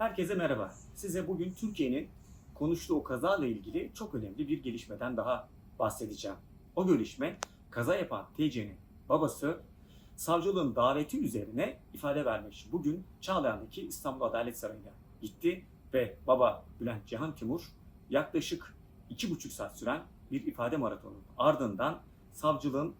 Herkese merhaba. Size bugün Türkiye'nin konuştuğu o kazayla ilgili çok önemli bir gelişmeden daha bahsedeceğim. O gelişme kaza yapan TC'nin babası savcılığın daveti üzerine ifade vermiş. Bugün Çağlayan'daki İstanbul Adalet Sarayı'na gitti ve baba Bülent Cihan Timur yaklaşık iki buçuk saat süren bir ifade maratonu ardından savcılığın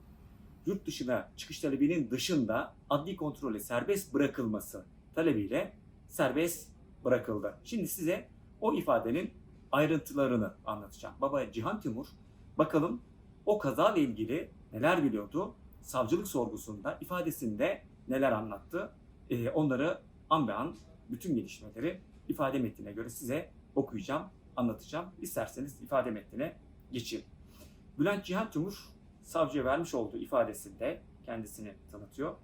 yurt dışına çıkış talebinin dışında adli kontrole serbest bırakılması talebiyle serbest bırakıldı. Şimdi size o ifadenin ayrıntılarını anlatacağım. Baba Cihan Timur bakalım o kazayla ilgili neler biliyordu? Savcılık sorgusunda, ifadesinde neler anlattı? Ee, onları an be an bütün gelişmeleri ifade metnine göre size okuyacağım, anlatacağım. İsterseniz ifade metnine geçeyim. Bülent Cihan Timur savcıya vermiş olduğu ifadesinde kendisini tanıtıyor.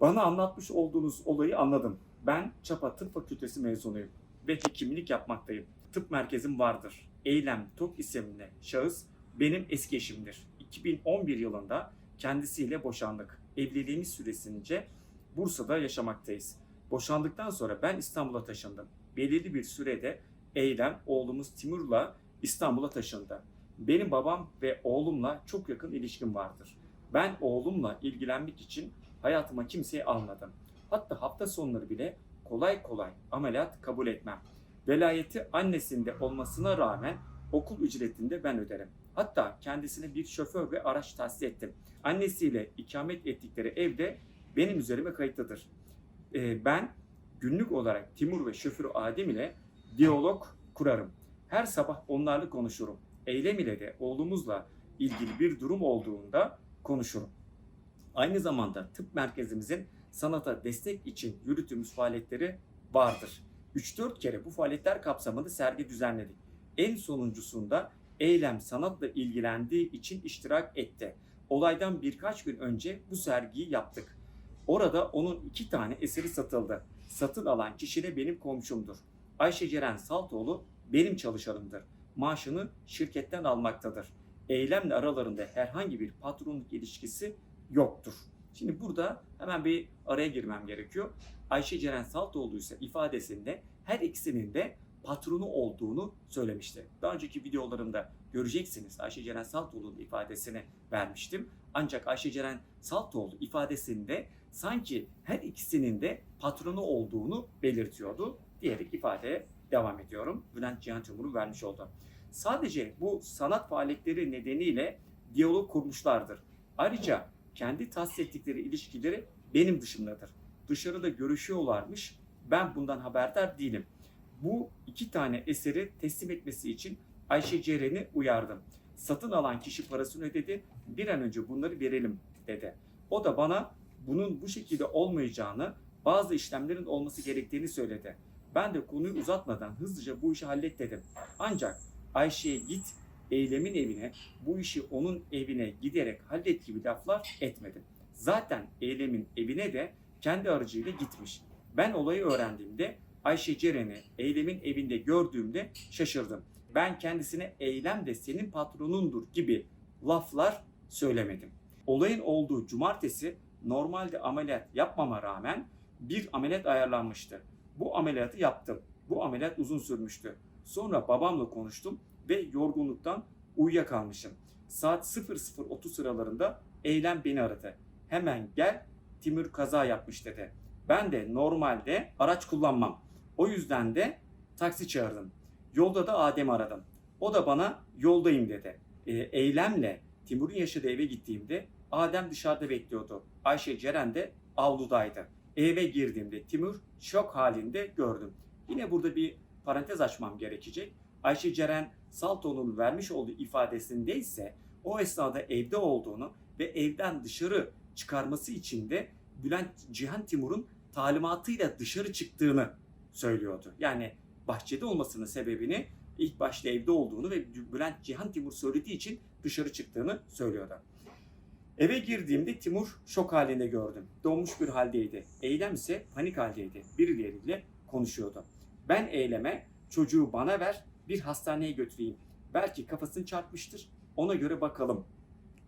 Bana anlatmış olduğunuz olayı anladım. Ben Çapa Tıp Fakültesi mezunuyum ve hekimlik yapmaktayım. Tıp merkezim vardır. Eylem Tok isimli şahıs benim eski eşimdir. 2011 yılında kendisiyle boşandık. Evliliğimiz süresince Bursa'da yaşamaktayız. Boşandıktan sonra ben İstanbul'a taşındım. Belirli bir sürede Eylem oğlumuz Timur'la İstanbul'a taşındı. Benim babam ve oğlumla çok yakın ilişkim vardır. Ben oğlumla ilgilenmek için hayatıma kimseyi almadım. Hatta hafta sonları bile kolay kolay ameliyat kabul etmem. Velayeti annesinde olmasına rağmen okul ücretini de ben öderim. Hatta kendisine bir şoför ve araç tahsis ettim. Annesiyle ikamet ettikleri evde benim üzerime kayıtlıdır. Ee, ben günlük olarak Timur ve şoförü Adem ile diyalog kurarım. Her sabah onlarla konuşurum. Eylem ile de oğlumuzla ilgili bir durum olduğunda konuşurum. Aynı zamanda tıp merkezimizin sanata destek için yürüttüğümüz faaliyetleri vardır. 3-4 kere bu faaliyetler kapsamında sergi düzenledik. En sonuncusunda Eylem sanatla ilgilendiği için iştirak etti. Olaydan birkaç gün önce bu sergiyi yaptık. Orada onun iki tane eseri satıldı. Satın alan kişi de benim komşumdur. Ayşe Ceren Saltoğlu benim çalışanımdır. Maaşını şirketten almaktadır. Eylemle aralarında herhangi bir patronluk ilişkisi yoktur. Şimdi burada hemen bir araya girmem gerekiyor. Ayşe Ceren Saltoğlu ise ifadesinde her ikisinin de patronu olduğunu söylemişti. Daha önceki videolarımda göreceksiniz Ayşe Ceren Saltoğlu'nun ifadesini vermiştim. Ancak Ayşe Ceren Saltoğlu ifadesinde sanki her ikisinin de patronu olduğunu belirtiyordu diyerek ifadeye devam ediyorum. Bülent Cihan Timur'un vermiş oldu. Sadece bu sanat faaliyetleri nedeniyle diyalog kurmuşlardır. Ayrıca kendi tahsis ettikleri ilişkileri benim dışımdadır. Dışarıda görüşüyorlarmış. Ben bundan haberdar değilim. Bu iki tane eseri teslim etmesi için Ayşe Ceren'i uyardım. Satın alan kişi parasını ödedi. Bir an önce bunları verelim dedi. O da bana bunun bu şekilde olmayacağını, bazı işlemlerin olması gerektiğini söyledi. Ben de konuyu uzatmadan hızlıca bu işi hallet dedim. Ancak Ayşe'ye git, eylemin evine, bu işi onun evine giderek hallet gibi laflar etmedim. Zaten eylemin evine de kendi aracıyla gitmiş. Ben olayı öğrendiğimde Ayşe Ceren'i eylemin evinde gördüğümde şaşırdım. Ben kendisine eylem de senin patronundur gibi laflar söylemedim. Olayın olduğu cumartesi normalde ameliyat yapmama rağmen bir ameliyat ayarlanmıştı. Bu ameliyatı yaptım. Bu ameliyat uzun sürmüştü. Sonra babamla konuştum ve yorgunluktan uyuyakalmışım. Saat 00.30 sıralarında eylem beni aradı. Hemen gel Timur kaza yapmış dedi. Ben de normalde araç kullanmam. O yüzden de taksi çağırdım. Yolda da Adem aradım. O da bana yoldayım dedi. E, eylemle Timur'un yaşadığı eve gittiğimde Adem dışarıda bekliyordu. Ayşe Ceren de avludaydı. Eve girdiğimde Timur şok halinde gördüm. Yine burada bir parantez açmam gerekecek. Ayşe Ceren Saltoğlu'nun vermiş olduğu ifadesinde ise o esnada evde olduğunu ve evden dışarı çıkarması için de Bülent Cihan Timur'un talimatıyla dışarı çıktığını söylüyordu. Yani bahçede olmasının sebebini ilk başta evde olduğunu ve Bülent Cihan Timur söylediği için dışarı çıktığını söylüyordu. Eve girdiğimde Timur şok halinde gördüm. Donmuş bir haldeydi. Eylem ise panik haldeydi. Birileriyle konuşuyordu. Ben eyleme çocuğu bana ver bir hastaneye götüreyim. Belki kafasını çarpmıştır. Ona göre bakalım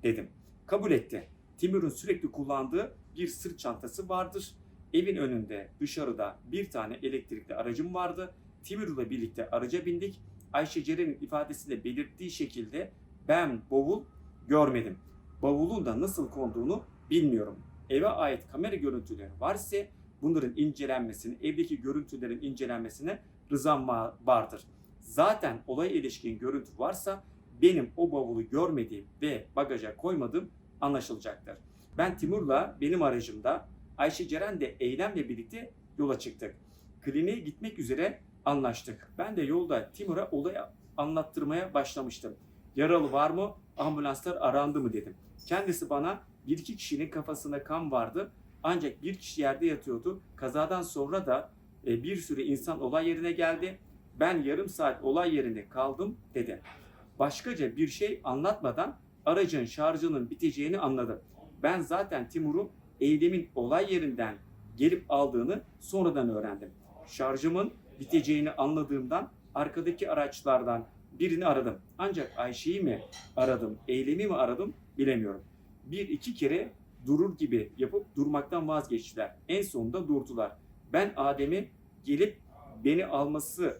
dedim. Kabul etti. Timur'un sürekli kullandığı bir sırt çantası vardır. Evin önünde dışarıda bir tane elektrikli aracım vardı. Timur'la birlikte araca bindik. Ayşe Ceren'in ifadesinde belirttiği şekilde ben bavul görmedim. Bavulun da nasıl konduğunu bilmiyorum. Eve ait kamera görüntüleri varsa bunların incelenmesini, evdeki görüntülerin incelenmesine rızam va- vardır. Zaten olaya ilişkin görüntü varsa benim o bavulu görmediğim ve bagaja koymadığım anlaşılacaktır. Ben Timur'la benim aracımda Ayşe Ceren de Eylem'le birlikte yola çıktık. Kliniğe gitmek üzere anlaştık. Ben de yolda Timur'a olayı anlattırmaya başlamıştım. Yaralı var mı? Ambulanslar arandı mı dedim. Kendisi bana bir iki kişinin kafasında kan vardı. Ancak bir kişi yerde yatıyordu. Kazadan sonra da e, bir sürü insan olay yerine geldi. Ben yarım saat olay yerinde kaldım dedi. Başkaca bir şey anlatmadan aracın şarjının biteceğini anladım. Ben zaten Timur'un eylemin olay yerinden gelip aldığını sonradan öğrendim. Şarjımın biteceğini anladığımdan arkadaki araçlardan birini aradım. Ancak Ayşe'yi mi aradım, eylemi mi aradım bilemiyorum. Bir iki kere durur gibi yapıp durmaktan vazgeçtiler. En sonunda durdular. Ben Adem'i gelip beni alması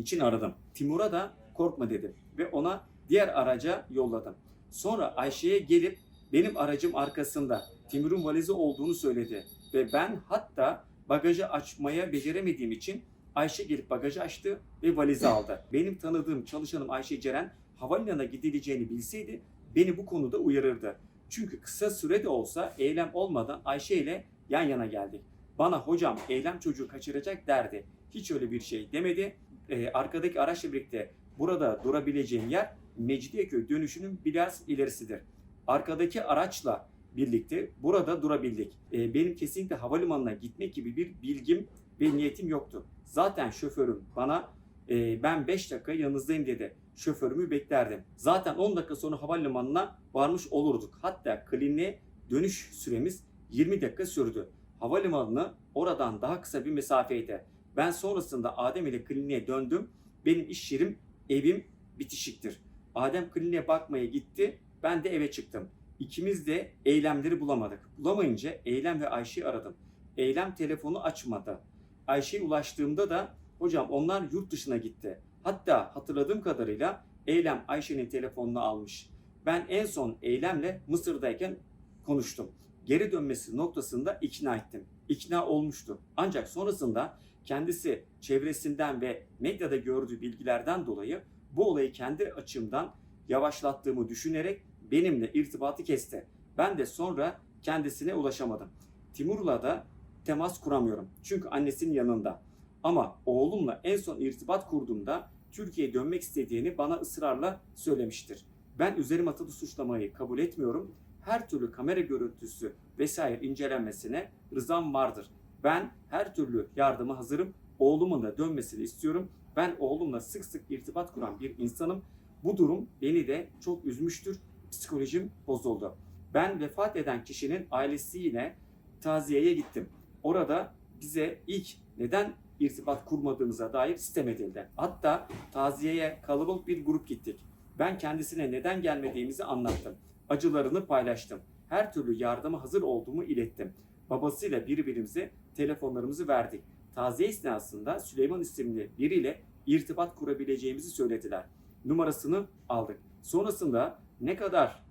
için aradım. Timur'a da korkma dedim ve ona diğer araca yolladım. Sonra Ayşe'ye gelip benim aracım arkasında Timur'un valizi olduğunu söyledi ve ben hatta bagajı açmaya beceremediğim için Ayşe gelip bagajı açtı ve valizi aldı. Benim tanıdığım çalışanım Ayşe Ceren havalimanına gidileceğini bilseydi beni bu konuda uyarırdı. Çünkü kısa sürede olsa eylem olmadan Ayşe ile yan yana geldik. Bana hocam eylem çocuğu kaçıracak derdi. Hiç öyle bir şey demedi. Ee, arkadaki araçla birlikte burada durabileceğim yer Mecidiyeköy dönüşünün biraz ilerisidir. Arkadaki araçla birlikte burada durabildik. Ee, benim kesinlikle havalimanına gitmek gibi bir bilgim ve niyetim yoktu. Zaten şoförüm bana e, ben 5 dakika yanınızdayım dedi. Şoförümü beklerdim. Zaten 10 dakika sonra havalimanına varmış olurduk. Hatta kliniğe dönüş süremiz 20 dakika sürdü. Havalimanı oradan daha kısa bir mesafeydi. Ben sonrasında Adem ile kliniğe döndüm. Benim iş yerim, evim bitişiktir. Adem kliniğe bakmaya gitti. Ben de eve çıktım. İkimiz de eylemleri bulamadık. Bulamayınca Eylem ve Ayşe'yi aradım. Eylem telefonu açmadı. Ayşe'ye ulaştığımda da hocam onlar yurt dışına gitti. Hatta hatırladığım kadarıyla Eylem Ayşe'nin telefonunu almış. Ben en son Eylem'le Mısır'dayken konuştum. Geri dönmesi noktasında ikna ettim. İkna olmuştu. Ancak sonrasında kendisi çevresinden ve medyada gördüğü bilgilerden dolayı bu olayı kendi açımdan yavaşlattığımı düşünerek benimle irtibatı kesti. Ben de sonra kendisine ulaşamadım. Timur'la da temas kuramıyorum. Çünkü annesinin yanında. Ama oğlumla en son irtibat kurduğumda Türkiye'ye dönmek istediğini bana ısrarla söylemiştir. Ben üzerim atılı suçlamayı kabul etmiyorum. Her türlü kamera görüntüsü vesaire incelenmesine rızam vardır. Ben her türlü yardıma hazırım. Oğlumun da dönmesini istiyorum. Ben oğlumla sık sık irtibat kuran bir insanım. Bu durum beni de çok üzmüştür. Psikolojim bozuldu. Ben vefat eden kişinin ailesiyle taziyeye gittim. Orada bize ilk neden irtibat kurmadığımıza dair sitem edildi. Hatta taziyeye kalabalık bir grup gittik. Ben kendisine neden gelmediğimizi anlattım. Acılarını paylaştım. Her türlü yardıma hazır olduğumu ilettim. Babasıyla birbirimize telefonlarımızı verdik. Taziye esnasında Süleyman isimli biriyle irtibat kurabileceğimizi söylediler. Numarasını aldık. Sonrasında ne kadar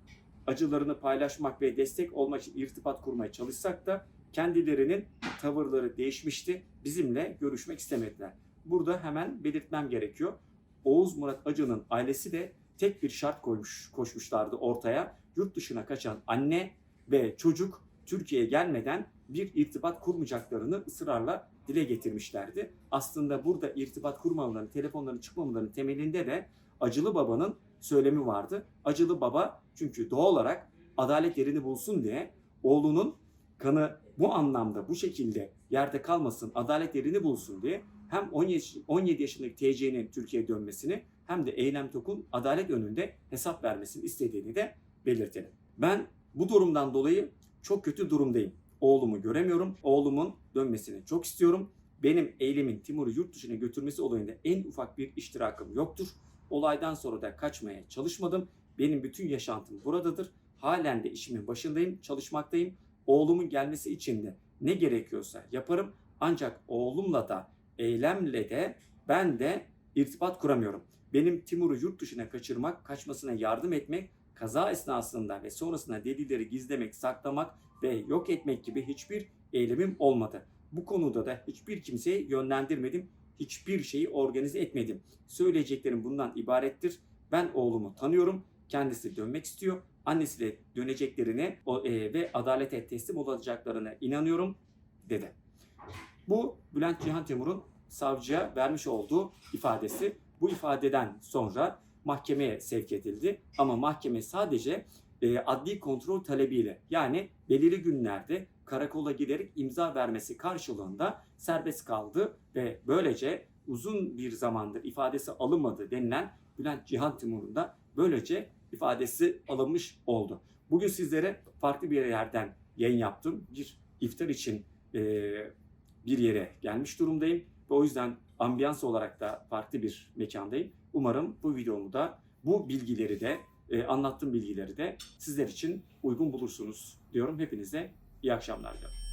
acılarını paylaşmak ve destek olmak için irtibat kurmaya çalışsak da kendilerinin tavırları değişmişti. Bizimle görüşmek istemediler. Burada hemen belirtmem gerekiyor. Oğuz Murat Acı'nın ailesi de tek bir şart koymuş, koşmuşlardı ortaya. Yurt dışına kaçan anne ve çocuk Türkiye'ye gelmeden bir irtibat kurmayacaklarını ısrarla dile getirmişlerdi. Aslında burada irtibat kurmamalarının, telefonların çıkmamalarının temelinde de Acılı Baba'nın söylemi vardı. Acılı Baba çünkü doğal olarak adalet yerini bulsun diye oğlunun kanı bu anlamda bu şekilde yerde kalmasın, adalet yerini bulsun diye hem 17 yaşındaki TC'nin Türkiye'ye dönmesini hem de Eylem Tok'un adalet önünde hesap vermesini istediğini de belirtelim. Ben bu durumdan dolayı çok kötü durumdayım. Oğlumu göremiyorum. Oğlumun dönmesini çok istiyorum. Benim eylemin Timur'u yurt dışına götürmesi olayında en ufak bir iştirakım yoktur. Olaydan sonra da kaçmaya çalışmadım. Benim bütün yaşantım buradadır. Halen de işimin başındayım, çalışmaktayım. Oğlumun gelmesi için de ne gerekiyorsa yaparım. Ancak oğlumla da eylemle de ben de irtibat kuramıyorum. Benim Timur'u yurt dışına kaçırmak, kaçmasına yardım etmek, kaza esnasında ve sonrasında delilleri gizlemek, saklamak ve yok etmek gibi hiçbir eylemim olmadı. Bu konuda da hiçbir kimseyi yönlendirmedim, hiçbir şeyi organize etmedim. Söyleyeceklerim bundan ibarettir. Ben oğlumu tanıyorum. Kendisi dönmek istiyor. Annesiyle döneceklerine e, ve adalete teslim olacaklarına inanıyorum dedi. Bu Bülent Cihan Timur'un savcıya vermiş olduğu ifadesi. Bu ifadeden sonra mahkemeye sevk edildi. Ama mahkeme sadece e, adli kontrol talebiyle yani belirli günlerde karakola giderek imza vermesi karşılığında serbest kaldı ve böylece uzun bir zamandır ifadesi alınmadı denilen Bülent Cihan Timur'un da böylece ifadesi alınmış oldu. Bugün sizlere farklı bir yerden yayın yaptım. Bir iftar için e, bir yere gelmiş durumdayım ve o yüzden ambiyans olarak da farklı bir mekandayım. Umarım bu videomu da bu bilgileri de e, anlattığım bilgileri de sizler için uygun bulursunuz diyorum. Hepinize iyi akşamlar diliyorum.